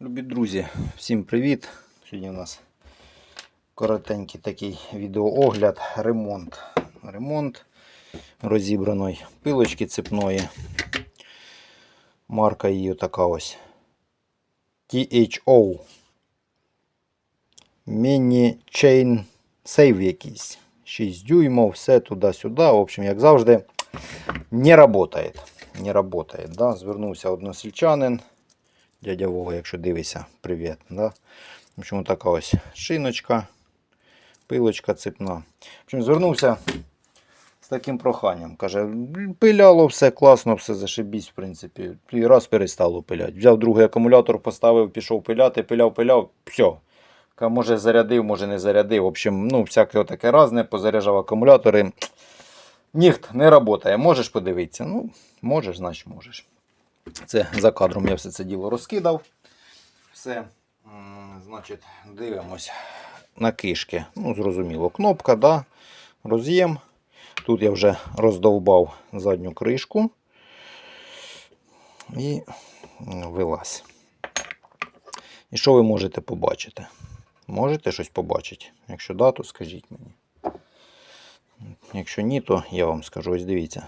Любі друзі, всім привіт! Сьогодні у нас коротенький такий відеоогляд, ремонт. Ремонт розібраної пилочки цепної. Марка її така ось. THO. Mini Chain Save якийсь. 6 дюймов, все туди-сюди. В общем, як завжди, не работает. Не работает, да? Звернувся односельчанин. Дядя Вова, якщо дивишся, привіт. Да? В така ось шиночка, пилочка цепна. В звернувся з таким проханням. Каже, пиляло все класно, все зашибісь, в принципі. І раз перестало пиляти. Взяв другий акумулятор, поставив, пішов пиляти, пиляв, пиляв, все. Може зарядив, може не зарядив. В общем, ну, всяке таке разне, позаряджав акумулятори. Ніхт не працює. Можеш подивитися? Ну, можеш, значить можеш. Це за кадром я все це діло розкидав. Все. Значить, дивимось на кишки. Ну, зрозуміло, кнопка, да? роз'єм. Тут я вже роздовбав задню кришку і вилазь. І що ви можете побачити? Можете щось побачити? Якщо да, то скажіть мені. Якщо ні, то я вам скажу. Ось дивіться.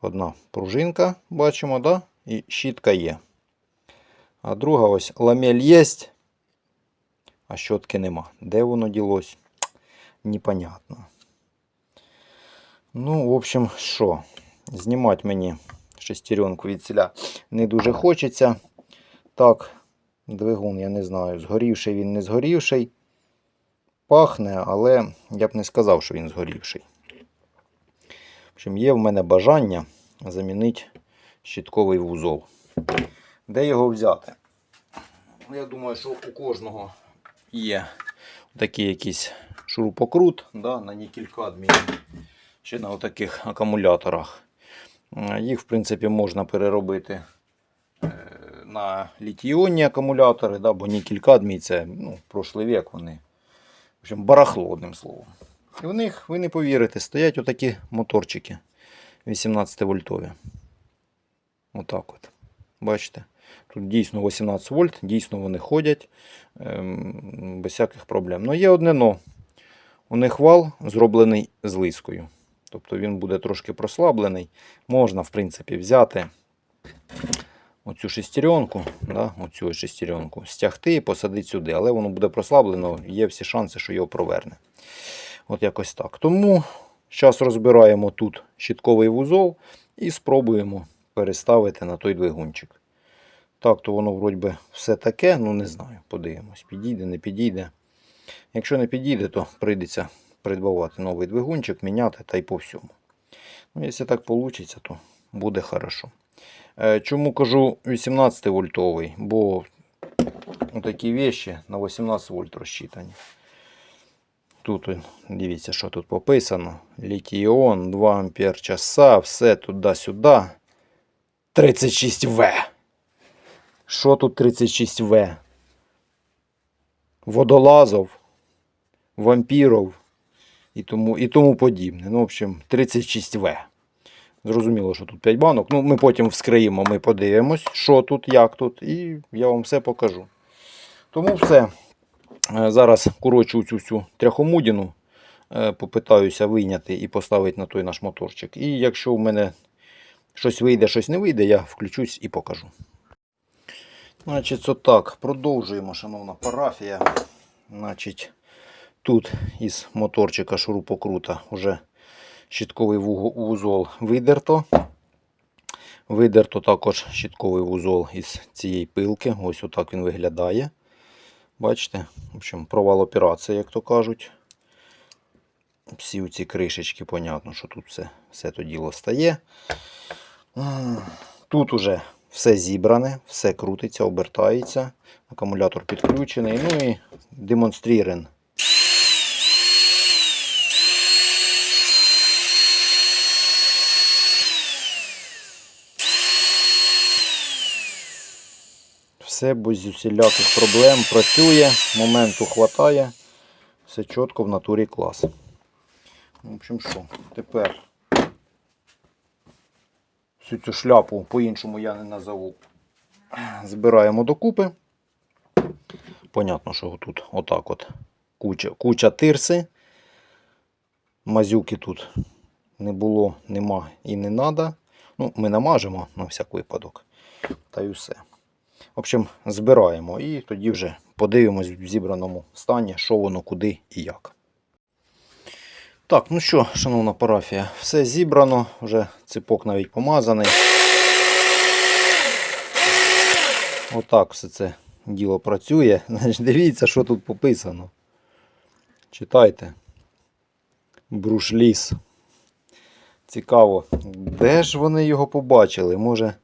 Одна пружинка, бачимо, да? і щітка є. А друга ось ламель є, а щотки нема. Де воно ділось? Непонятно. Ну, в общем, що? Знімати мені шестеренку від селя не дуже хочеться. Так, двигун, я не знаю, згорівший він не згорівший. Пахне, але я б не сказав, що він згорівший. Общем, є в мене бажання замінити щитковий вузол. Де його взяти? Ну, Я думаю, що у кожного є такий якийсь шурупокрут да, на нікель кадмії, ще на таких акумуляторах. Їх, в принципі, можна переробити е, на літій-іонні акумулятори, да, бо нікель кадмій це ну, прошлий вік вони. В общем, барахло, одним словом. І в них, ви не повірите, стоять отакі моторчики 18 вольтові. Отак от. Бачите? Тут дійсно 18 вольт, дійсно вони ходять ем, без всяких проблем. Ну є одне но. У них вал зроблений з лискою. Тобто він буде трошки прослаблений. Можна, в принципі, взяти оцю шестеренку, да, оцю шестеренку, стягти і посадити сюди, але воно буде прослаблено, є всі шанси, що його проверне. От якось так. Тому зараз розбираємо тут щитковий вузол і спробуємо переставити на той двигунчик. Так, то воно вроді би все таке, ну не знаю, подивимось, підійде, не підійде. Якщо не підійде, то прийдеться придбавати новий двигунчик, міняти та й по всьому. Ну, якщо так вийде, то буде хорошо. Е, Чому кажу 18 вольтовий? Бо такі вещі на 18 вольт розчитані. Тут дивіться, що тут пописано. Літій-іон, 2 ампер часа, все туди-сюди. 36В. Що тут 36В? Водолазов, вампіров і тому, і тому подібне. Ну, в общем, 36В. Зрозуміло, що тут 5 банок. Ну, ми потім вскриємо, ми подивимось, що тут, як тут, і я вам все покажу. Тому все. Е, Зараз коротшу цю всю тряхомудіну, е, попитаюся вийняти і поставити на той наш моторчик. І якщо в мене щось вийде, щось не вийде, я включусь і покажу. Значить, отак, продовжуємо, шановна парафія. Значить, тут із моторчика шурупокрута вже щитковий вузол видерто. Видерто також щитковий вузол із цієї пилки. Ось отак він виглядає. Бачите? В общем, провал операції, як то кажуть. Всі ці кришечки, понятно, що тут все, все то діло стає. Тут уже все зібране, все крутиться, обертається. Акумулятор підключений. Ну і демонстрірен. Все без усіляких проблем працює, моменту хватає, все чітко в натурі клас. В общем, що, тепер всю цю шляпу по-іншому я не назову. Збираємо докупи. понятно, що тут отак от куча, куча тирси. Мазюки тут не було, нема і не треба. Ну, ми намажемо на всяк випадок. Та й усе. В общем, збираємо і тоді вже подивимось в зібраному стані, що воно, куди і як. Так, ну що, шановна парафія, все зібрано, вже ципок навіть помазаний. Отак все це діло працює. Значить, дивіться, що тут пописано. Читайте. Брушліс. Цікаво, де ж вони його побачили? Може,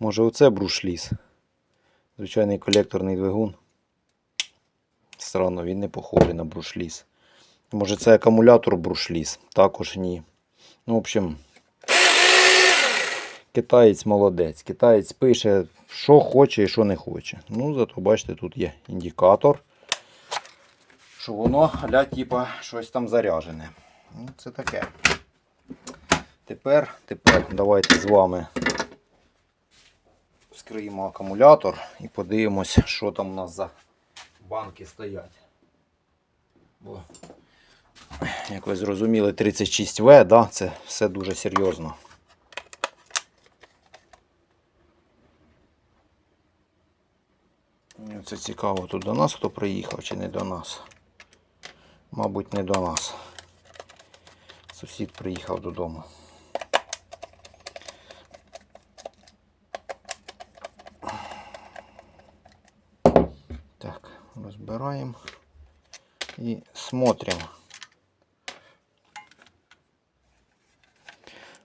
може оце брушліс? Звичайний колекторний двигун. Странно, він не похожий на брушліс. Може це акумулятор брушліс? Також ні. Ну, в общем, китаєць молодець. Китаєць пише, що хоче і що не хоче. Ну, зато бачите, тут є індикатор, що воно аля, типа, щось там заряджене. Ну, це таке. Тепер, тепер давайте з вами вскриємо акумулятор і подивимось, що там у нас за банки стоять. Бо, як ви зрозуміли, 36В, да, це все дуже серйозно. Це цікаво, тут до нас хто приїхав чи не до нас? Мабуть, не до нас. Сусід приїхав додому. Так, розбираємо і смотрим.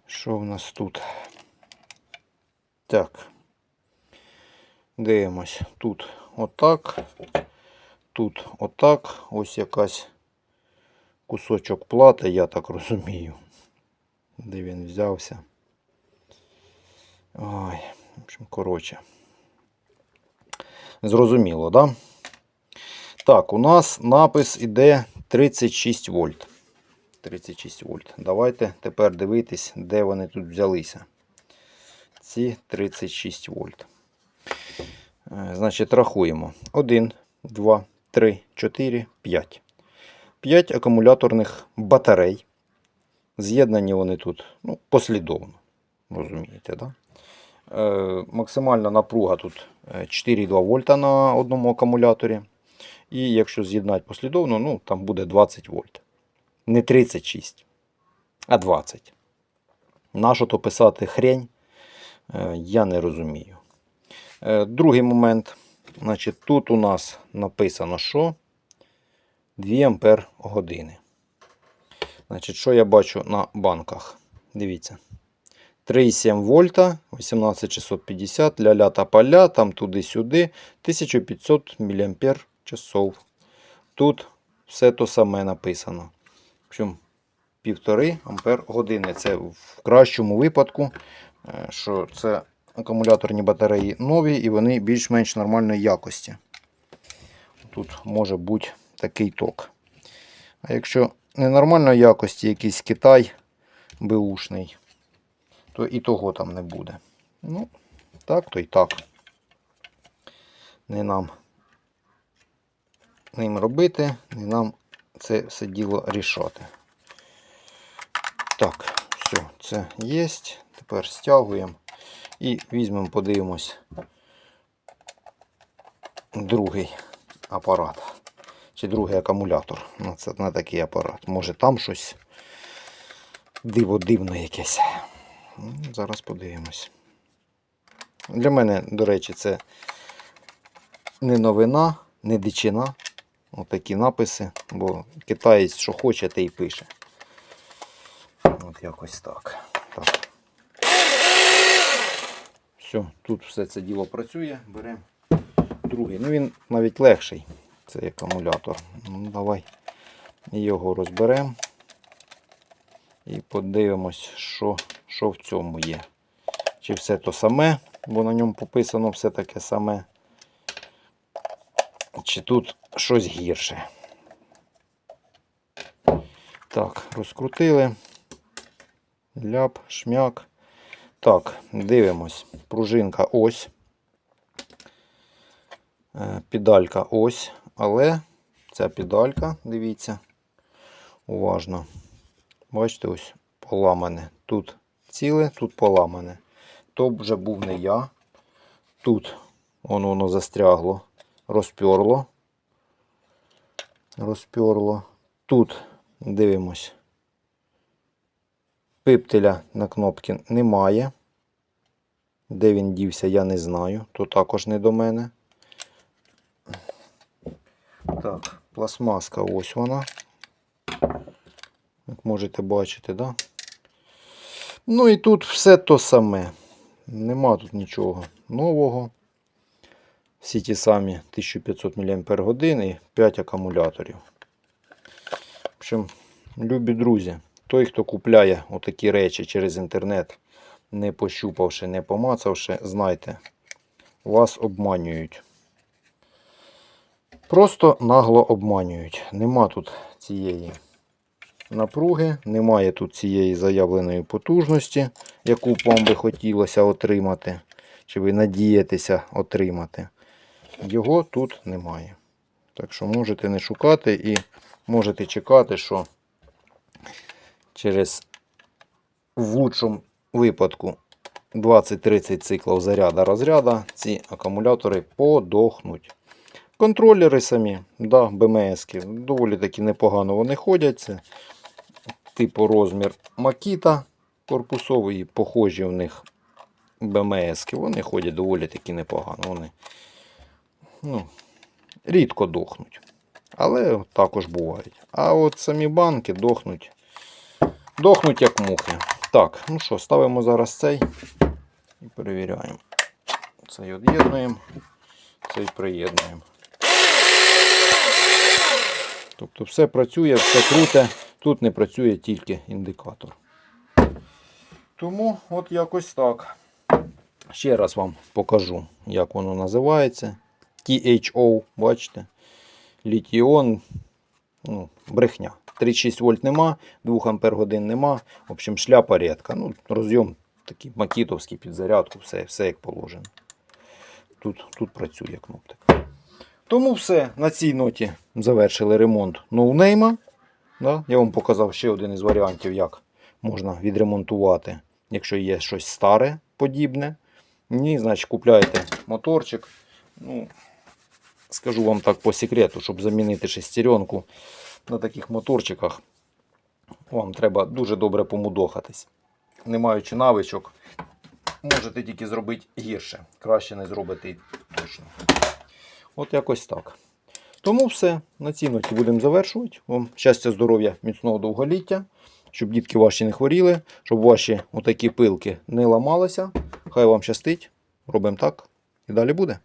Що в нас тут? Так. Дивимось. Тут отак. Тут отак. Ось якась кусочок плати, я так розумію. Де він взявся. Ой, в общем, коротше. Зрозуміло, да? Так, у нас напис іде 36 вольт. 36 вольт. Давайте тепер дивитись, де вони тут взялися. Ці 36 вольт. Е, Значить, рахуємо. 1, 2, 3, 4, 5. 5 акумуляторних батарей. З'єднані вони тут ну, послідовно. Розумієте, да? Е, максимальна напруга тут е, 4,2 вольта на одному акумуляторі. І якщо з'єднати послідовно, ну, там буде 20 вольт. Не 36, а 20. Нащо то писати хрень, е, я не розумію. Е, Другий момент. Значить, тут у нас написано, що 2 ампер години. Значить, що я бачу на банках? Дивіться. 3,7 вольта, 18650, ля-ля та поля, там туди-сюди, 1500 мАч часов. Тут все то саме написано. В общем, 1,5 ампер години. Це в кращому випадку, е, що це акумуляторні батареї нові і вони більш-менш нормальної якості. Тут може бути такий ток. А якщо ненормальної якості, якийсь Китай беушний, то і того там не буде. Ну, так, то і так. Не нам ним робити, не нам це все діло рішати. Так, все, це є. Тепер стягуємо і візьмемо, подивимось другий апарат. Чи другий акумулятор на, це, на такий апарат. Може там щось диво дивно якесь. Ну, Зараз подивимось. Для мене, до речі, це не новина, не дичина. Отакі написи, бо китаєць, що хоче, те й пише. От якось так. так. Все, тут все це діло працює. Беремо другий. Ну він навіть легший, цей акумулятор. Ну, давай його розберемо і подивимось, що, що в цьому є. Чи все то саме, бо на ньому пописано все таке саме. Чи тут щось гірше. Так, розкрутили. Ляп, шмяк. Так, дивимось. Пружинка ось. Е, Педалька ось, але ця педалька, дивіться, уважно. Бачите, ось поламане. Тут ціле, тут поламане. То вже був не я. Тут воно, воно застрягло, розперло. Розперло. Тут дивимось. Пиптеля на кнопці немає. Де він дівся, я не знаю. То також не до мене. Так, пластмаска ось вона. Як можете бачити, да? Ну і тут все то саме. Нема тут нічого нового. Всі ті самі 1500 мАч і 5 акумуляторів. В общем, любі друзі, той, хто купляє отакі речі через інтернет, не пощупавши, не помацавши, знайте, вас обманюють. Просто нагло обманюють. Нема тут цієї напруги, немає тут цієї заявленої потужності, яку б вам би хотілося отримати, чи ви надієтеся отримати. Його тут немає. Так що можете не шукати і можете чекати, що через в лучшому випадку 20-30 циклів заряда розряда ці акумулятори подохнуть. Контролери самі, да, БМС-ки, доволі таки непогано вони ходять. Це типу розмір Макіта корпусовий, похожі в них БМС-ки. Вони ходять доволі таки непогано. Вони ну, рідко дохнуть. Але також бувають. А от самі банки дохнуть. Дохнуть як мухи. Так, ну що, ставимо зараз цей і перевіряємо. Цей від'єднуємо, цей приєднуємо. Тобто все працює, все круте. Тут не працює тільки індикатор. Тому от якось так. Ще раз вам покажу, як воно називається. THO, бачите? Літіон, ну, брехня. 36 вольт нема, 2 ампер годин нема. В общем, шляпа рідка. Ну, розйом такий макітовський під зарядку, все, все як положено. Тут, тут працює кнопка. Тому все. На цій ноті завершили ремонт ноунейма. Да? Я вам показав ще один із варіантів, як можна відремонтувати, якщо є щось старе подібне. Ні, значить купляєте моторчик. Ну, скажу вам так по секрету, щоб замінити шестеренку на таких моторчиках, вам треба дуже добре помудохатись. Не маючи навичок, можете тільки зробити гірше. Краще не зробити точно. От якось так. Тому все. На цій ноті будемо завершувати. Вам щастя, здоров'я, міцного довголіття, щоб дітки ваші не хворіли, щоб ваші отакі пилки не ламалися. Хай вам щастить. Робимо так. І далі буде.